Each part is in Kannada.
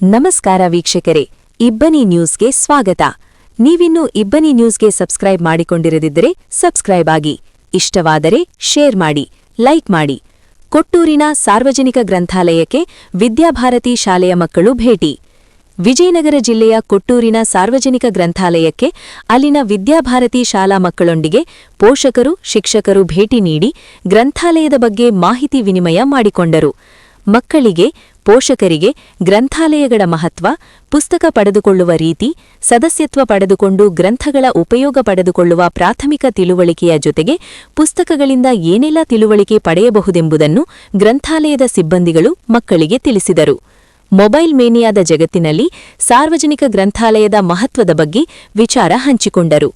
ನಮಸ್ಕಾರ ವೀಕ್ಷಕರೇ, ಇಬ್ಬನಿ ನ್ಯೂಸ್ಗೆ ಸ್ವಾಗತ. ನೀವಿನ್ನೂ ಇಬ್ಬನಿ ನ್ಯೂಸ್ಗೆ ಸಬ್ಸ್ಕ್ರೈಬ್ ಮಾಡಿಕೊಂಡಿರದಿದ್ದರೆ ಸಬ್ಸ್ಕ್ರೈಬ್ ಆಗಿ. ಇಷ್ಟವಾದರೆ ಶೇರ್ ಮಾಡಿ, ಲೈಕ್ ಮಾಡಿ. ಕೊಟ್ಟೂರಿನ ಸಾರ್ವಜನಿಕ ಗ್ರಂಥಾಲಯಕ್ಕೆ ವಿದ್ಯಾಭಾರತಿ ಶಾಲೆಯ ಮಕ್ಕಳು ಭೇಟಿ. ವಿಜಯನಗರ ಜಿಲ್ಲೆಯ ಕೊಟ್ಟೂರಿನ ಸಾರ್ವಜನಿಕ ಗ್ರಂಥಾಲಯಕ್ಕೆ ಅಲ್ಲಿನ ವಿದ್ಯಾಭಾರತಿ ಶಾಲಾ ಮಕ್ಕಳೊಂದಿಗೆ ಪೋಷಕರು, ಶಿಕ್ಷಕರು ಭೇಟಿ ನೀಡಿ ಗ್ರಂಥಾಲಯದ ಬಗ್ಗೆ ಮಾಹಿತಿ ವಿನಿಮಯ ಮಾಡಿಕೊಂಡರು. ಮಕ್ಕಳಿಗೆ, ಪೋಷಕರಿಗೆ ಗ್ರಂಥಾಲಯಗಳ ಮಹತ್ವ, ಪುಸ್ತಕ ಪಡೆದುಕೊಳ್ಳುವ ರೀತಿ, ಸದಸ್ಯತ್ವ ಪಡೆದುಕೊಂಡು ಗ್ರಂಥಗಳ ಉಪಯೋಗ ಪಡೆದುಕೊಳ್ಳುವ ಪ್ರಾಥಮಿಕ ತಿಳುವಳಿಕೆಯ ಜೊತೆಗೆ ಪುಸ್ತಕಗಳಿಂದ ಏನೆಲ್ಲ ತಿಳುವಳಿಕೆ ಪಡೆಯಬಹುದೆಂಬುದನ್ನು ಗ್ರಂಥಾಲಯದ ಸಿಬ್ಬಂದಿಗಳು ಮಕ್ಕಳಿಗೆ ತಿಳಿಸಿದರು. ಮೊಬೈಲ್ ಮೇನಿಯಾದ ಜಗತ್ತಿನಲ್ಲಿ ಸಾರ್ವಜನಿಕ ಗ್ರಂಥಾಲಯದ ಮಹತ್ವದ ಬಗ್ಗೆ ವಿಚಾರ ಹಂಚಿಕೊಂಡರು.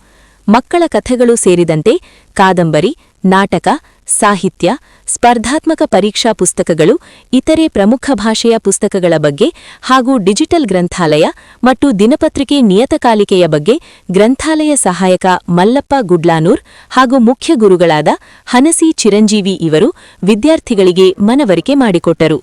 ಮಕ್ಕಳ ಕಥೆಗಳು ಸೇರಿದಂತೆ ಕಾದಂಬರಿ, ನಾಟಕ ಸಾಹಿತ್ಯ, ಸ್ಪರ್ಧಾತ್ಮಕ ಪರೀಕ್ಷಾ ಪುಸ್ತಕಗಳು, ಇತರೆ ಪ್ರಮುಖ ಭಾಷೆಯ ಪುಸ್ತಕಗಳ ಬಗ್ಗೆ ಹಾಗೂ ಡಿಜಿಟಲ್ ಗ್ರಂಥಾಲಯ ಮತ್ತು ದಿನಪತ್ರಿಕೆ ನಿಯತಕಾಲಿಕೆಯ ಬಗ್ಗೆ ಗ್ರಂಥಾಲಯ ಸಹಾಯಕ ಮಲ್ಲಪ್ಪ ಗುಡ್ಲಾನೂರ್ ಹಾಗೂ ಮುಖ್ಯ ಗುರುಗಳಾದ ಹನಸಿ ಚಿರಂಜೀವಿ ಇವರು ವಿದ್ಯಾರ್ಥಿಗಳಿಗೆ ಮನವರಿಕೆ ಮಾಡಿಕೊಟ್ಟರು.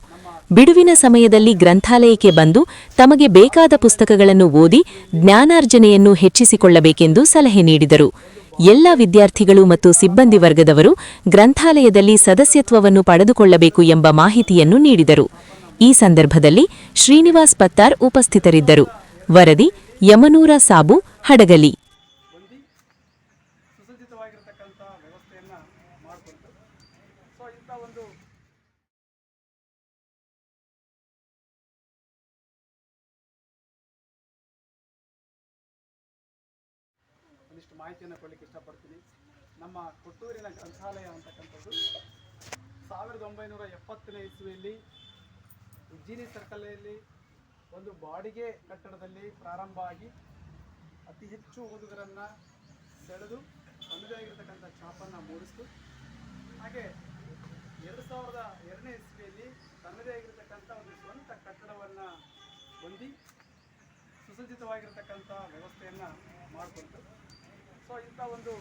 ಬಿಡುವಿನ ಸಮಯದಲ್ಲಿ ಗ್ರಂಥಾಲಯಕ್ಕೆ ಬಂದು ತಮಗೆ ಬೇಕಾದ ಪುಸ್ತಕಗಳನ್ನು ಓದಿ ಜ್ಞಾನಾರ್ಜನೆಯನ್ನು ಹೆಚ್ಚಿಸಿಕೊಳ್ಳಬೇಕೆಂದು ಸಲಹೆ ನೀಡಿದರು. ಎಲ್ಲ ವಿದ್ಯಾರ್ಥಿಗಳು ಮತ್ತು ಸಿಬ್ಬಂದಿ ವರ್ಗದವರು ಗ್ರಂಥಾಲಯದಲ್ಲಿ ಸದಸ್ಯತ್ವವನ್ನು ಪಡೆದುಕೊಳ್ಳಬೇಕು ಎಂಬ ಮಾಹಿತಿಯನ್ನು ನೀಡಿದರು. ಈ ಸಂದರ್ಭದಲ್ಲಿ ಶ್ರೀನಿವಾಸ್ ಪತ್ತಾರ್ ಉಪಸ್ಥಿತರಿದ್ದರು. ವರದಿ, ಯಮನೂರ ಸಾಬು, ಹಡಗಲಿ. ವ್ಯವಸ್ಥೆಯನ್ನು ಮಾಹಿತಿಯನ್ನು ಕೊಡಲಿಕ್ಕೆ ಇಷ್ಟಪಡ್ತೀನಿ. ನಮ್ಮ ಕೊಟ್ಟೂರಿನ ಗ್ರಂಥಾಲಯ ಅಂತಕ್ಕಂಥದ್ದು. ಸಾವಿರದ ಒಂಬೈನೂರ ಎಪ್ಪತ್ತನೇ ಇಸ್ವಿಯಲ್ಲಿ ಉಜ್ಜಿನಿ ಸರ್ಕಲೆಯಲ್ಲಿ ಒಂದು ಬಾಡಿಗೆ ಕಟ್ಟಡದಲ್ಲಿ ಪ್ರಾರಂಭ ಆಗಿ ಅತಿ ಹೆಚ್ಚು ಓದುಗರನ್ನು ಸೆಳೆದು ತನ್ನದೇ ಆಗಿರತಕ್ಕಂಥ ಛಾಪನ್ನು ಮೂಡಿಸ್ತು. ಹಾಗೆ ಎರಡು ಸಾವಿರದ ಎರಡನೇ ಇಸ್ವಿಯಲ್ಲಿ ತನ್ನದೇ ಆಗಿರತಕ್ಕಂಥ ಒಂದು ಸ್ವಂತ ಕಟ್ಟಡವನ್ನು ಹೊಂದಿ ಸುಸಜ್ಜಿತವಾಗಿರತಕ್ಕಂಥ ವ್ಯವಸ್ಥೆಯನ್ನು ಮಾಡಿಕೊಡ್ತು ಸೊ ಇಂಥ ಒಂದು